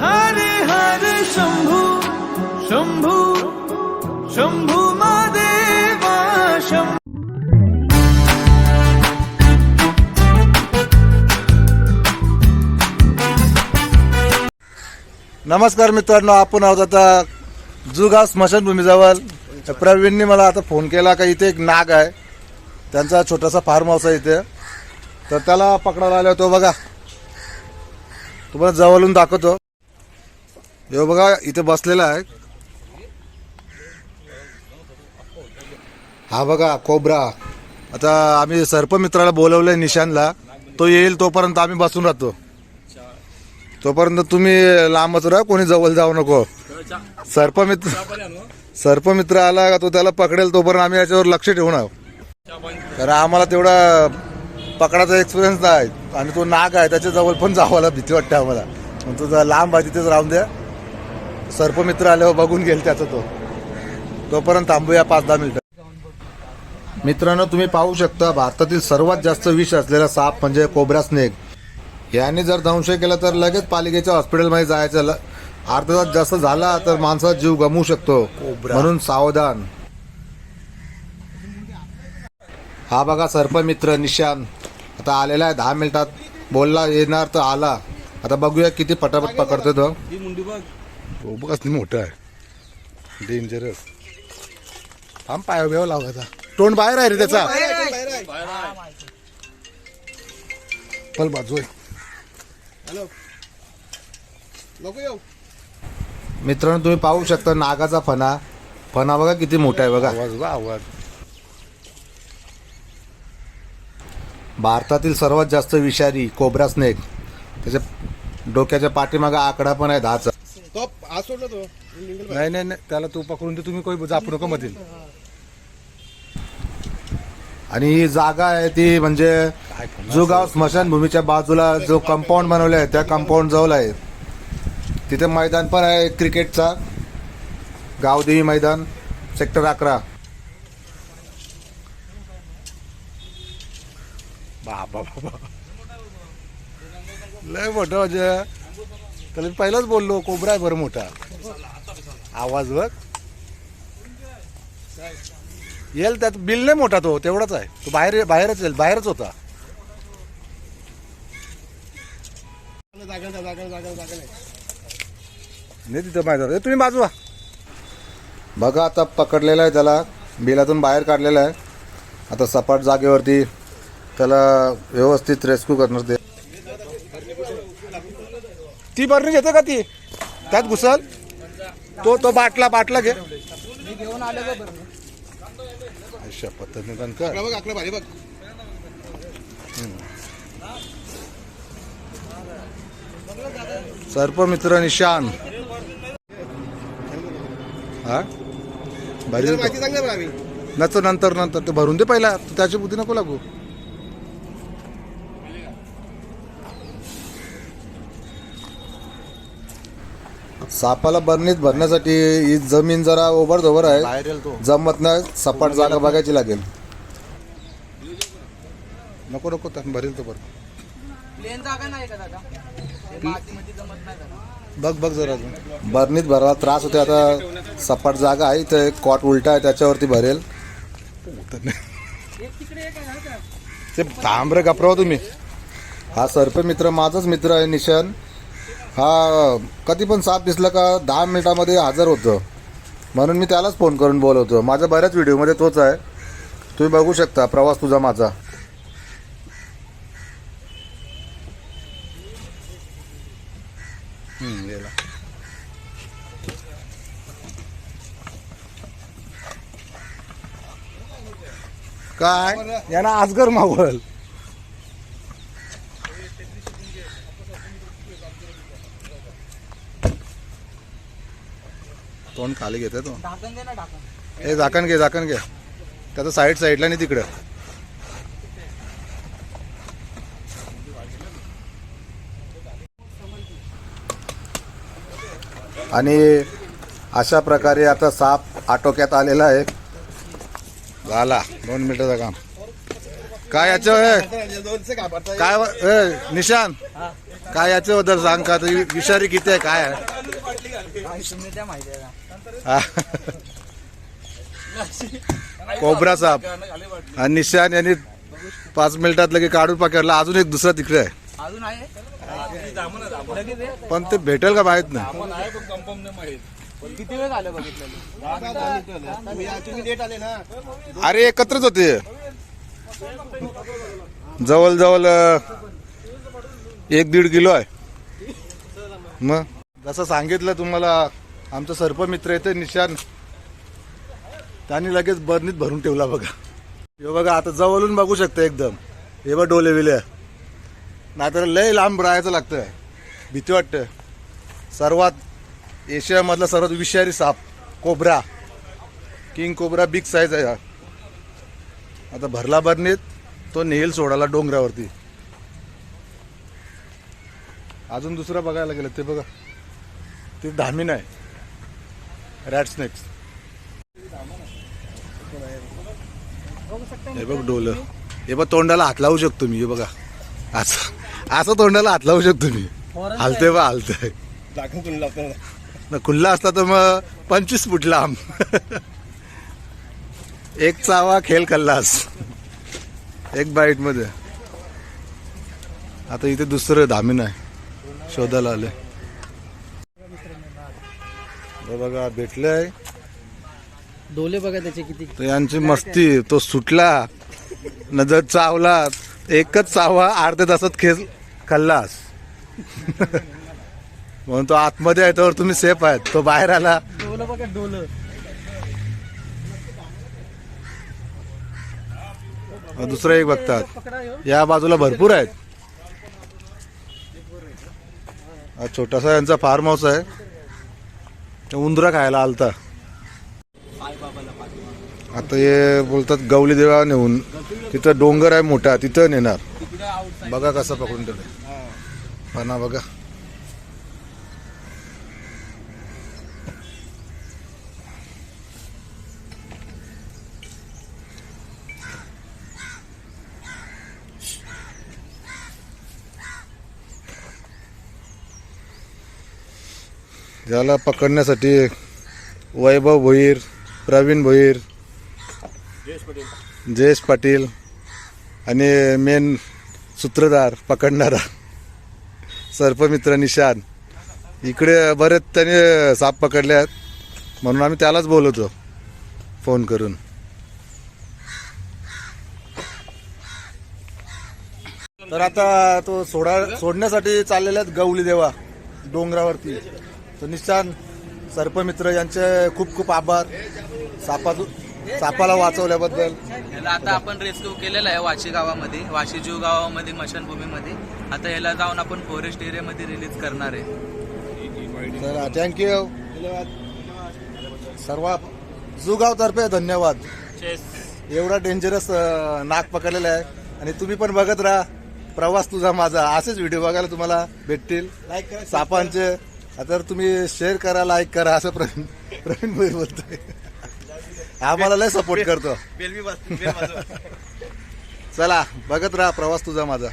हरे हरे शंभू शंभू शंभू महादेवा शंभू. नमस्कार मित्रांनो आपण आहोत आता जुगाव स्मशानभूमीजवळ. प्रवीणने मला आता फोन केला का इथे एक नाग आहे. त्यांचा छोटासा फार्म हाऊस आहे इथे. तर त्याला पकडायला आला तो बघा. तुम्हाला जवळून दाखवतो. हे बघा इथे बसलेला आहे. हा बघा कोबरा. आता आम्ही सर्पमित्राला बोलवलं आहे निशानला. तो येईल तोपर्यंत आम्ही बसून राहतो. तोपर्यंत तुम्ही लांबच राहा कोणी जवळ जाऊ नको. सर्पमित्र सर्पमित्र आला का तो त्याला पकडेल तोपर्यंत आम्ही याच्यावर लक्ष ठेवून आहोत. कारण आम्हाला तेवढा पकडाचा एक्सपिरियन्स नाही. आणि तो नाग आहे त्याच्याजवळ पण जावायला भीती वाटते आम्हाला. मग तो लांब आहे तिथेच राहून द्या. सर्पमित्र आल्यावर बघून घेईल त्याचा तो. तोपर्यंत थांबूया पाच दहा मिनिटं. मित्रांनो तुम्ही पाहू शकता भारतातील सर्वात जास्त विष असलेला साप म्हणजे कोब्रा स्नेक. याने जर दंशय केला तर लगेच पालिकेच्या हॉस्पिटलमध्ये जायचं अर्धा तास जास्त झाला तर माणसाचा जीव गमवू शकतो. म्हणून सावधान. हा बघा सर्पमित्र निशान. आता आलेला आहे दहा मिनिटात. बोलला येणार तर आला. आता बघूया किती पटापट पकडतो तो. बघ मोठा आहे. डेंजरस थांब पाय बेव लावायचा तोंड बाहेर आहे रे त्याचा. पल बाजू आहे. मित्रांनो तुम्ही पाहू शकता नागाचा फणा. फणा बघा किती मोठा आहे बघा. आवाज आवाज. भारतातील सर्वात जास्त विषारी कोब्रा स्नेक त्याच्या डोक्याच्या पाठीमागा आकडा पण आहे दहाचा. नाही नाही नाही त्याला तू पकडून ते तुम्ही काही जापू नका मधील. आणि ही जागा आहे ती म्हणजे जुगाव स्मशानभूमीच्या बाजूला जो कंपाऊंड बनवला आहे त्या कंपाऊंड जवळ आहे. तिथे मैदान पण आहे क्रिकेटचा गावदेवी मैदान सेक्टर अकरा. बाबा बाबा. लय मोठं म्हणजे त्याला मी पहिलाच बोललो कोबरा आहे बरं मोठा. आवाज बघ. येईल त्यात बिल नाही मोठा तो तेवढाच आहे. तो बाहेर बाहेरच येईल बाहेरच होता. नाही तिथं माहिती तुम्ही बाजूला बघा आता पकडलेला आहे त्याला. बिलातून बाहेर काढलेला आहे. आता सपाट जागेवरती त्याला व्यवस्थित रेस्क्यू करणार ते. ती बरणी घेते का ती? त्यात घुसल? तो तो बाटला बाटला घे. अशा पद्धतीने कर. सर्पमित्र निशान. हा? भारी नंतर नंतर नंतर. ते भरून दे पहिला. त्याची बुद्धी नको लागू. सापाला बरणीत भरण्यासाठी ही जमीन जरा ओबर धोबर आहे जमत नाही सपाट जागा बघायची लागेल. नको नको त्यात भरेल तो बरं प्लेन जागा नाही का दादा? मातीमध्ये जमत नाही दादा. बघ बघ जरा अजून. बरणीत भरायला त्रास होते आता सपाट जागा आहे इथे एक कॉट उलटा आहे त्याच्यावरती भरेल. ते थांब रे गपराव तुम्ही. हा सर्प मित्र माझाच मित्र आहे निशान. हा कधी पण साप दिसला का दहा मिनिटामध्ये हजर होतं. म्हणून मी त्यालाच फोन करून बोलवतो. माझ्या बऱ्याच व्हिडिओमध्ये तोच आहे. तुम्ही बघू शकता प्रवास तुझा माझा. काय? यांना आजगर मावल तोंड खाली घेते तो. हे झाकण घे झाकण घे. त्याचं साईड साईडला नाही तिकडं. आणि अशा प्रकारे आता साप आटोक्यात आलेला आहे. झाला. दोन मिनिटाचं काम. काय याचं हे? काय निशान? काय याच्याबद्दल सांग का? विषारी किती आहे? काय आहे? कोबरा साप आणि निशान यांनी पाच मिनिटात लगे काढून पकडला अजून एक दुसरा तिकडे आहे? पण ते भेटेल का माहीत नाही. किती वेळ झालं अरे एकत्रच होते. जवळ जवळ एक दीड किलो आहे. मग? जसं सांगितलं तुम्हाला आमचा सर्पमित्र येते निशान. त्यांनी लगेच बरणीत भरून ठेवला बघा. हे बघा आता जवळून बघू शकता एकदम. हे बघ डोले विले नाहीतर लय लांब राहायचं लागतं भीती वाटतं. सर्वात एशियामधला सर्वात विषारी साप cobra. King cobra big size आहे हा. आता भरला बरणीत तो नेल सोडायला डोंगरावरती. अजून दुसरा बघायला गेलं ते बघा. ते धामीन आहे रॅट स्नेक्स हे बघ डोलं. हे बघ तोंडाला हात लावू शकतो मी हे बघा. असं असं तोंडाला हात लावू शकतो मी. हलते बा हलते ना खुल्ला असता तर मग पंचवीस फूट लांब. एक चावा खेळ खल्लास. एक बाईटमध्ये. आता इथे दुसरं धामीन आहे शोधायला आले हे बघा भेटलंय. डोले बघा त्याचे किती. तर यांची मस्ती तो सुटला नजर चावला एकच चावा अर्ध्या तासात खेळ खाल्लास. म्हणून तो आतमध्ये आहे तर तुम्ही सेफ आहेत. तो बाहेर आला. डोलं बघा डोलं. दुसरं एक बघतात. या बाजूला भरपूर आहेत. हा छोटासा यांचा फार्म हाऊस आहे. उंदरा खायला आलता. आता हे बोलतात गवली देवा नेऊन. तिथं डोंगर आहे मोठा तिथं नेणार. बघा कसं पकडून ठेवलं पाना बघा. ज्याला पकडण्यासाठी वैभव भोईर प्रवीण भोईर जयेश पाटील आणि मेन सूत्रधार पकडणारा सर्पमित्र निशान. इकडे बरेच त्याने साप पकडले आहेत म्हणून आम्ही त्यालाच बोलवतो फोन करून. तर आता तो सोडा सोडण्यासाठी चाललेला आहेत गवली देवा डोंगरावरती. तर निशान सर्पमित्र यांचे खूप खूप आभार. सापा सापाला वाचवल्याबद्दल. याला आता आपण रेस्क्यू केलेला आहे वाशी गावामध्ये. वाशी जीव गावामध्ये मशानभूमीमध्ये. आता याला जाऊन आपण फॉरेस्ट एरियामध्ये रिलीज करणार आहे. चला थँक्यू सर्व जुगाव तर्फे धन्यवाद एवढा डेंजरस नाक पकडलेला आहे. आणि तुम्ही पण बघत राहा. प्रवास तुझा माझा. असेच व्हिडिओ बघायला तुम्हाला भेटतील. सापांचे तर तुम्ही शेअर करा लाईक करा असं प्रवीण प्रवीण भोईर बोलतोय. आम्हाला लय सपोर्ट करतो. चला बघत राहा प्रवास तुझा माझा.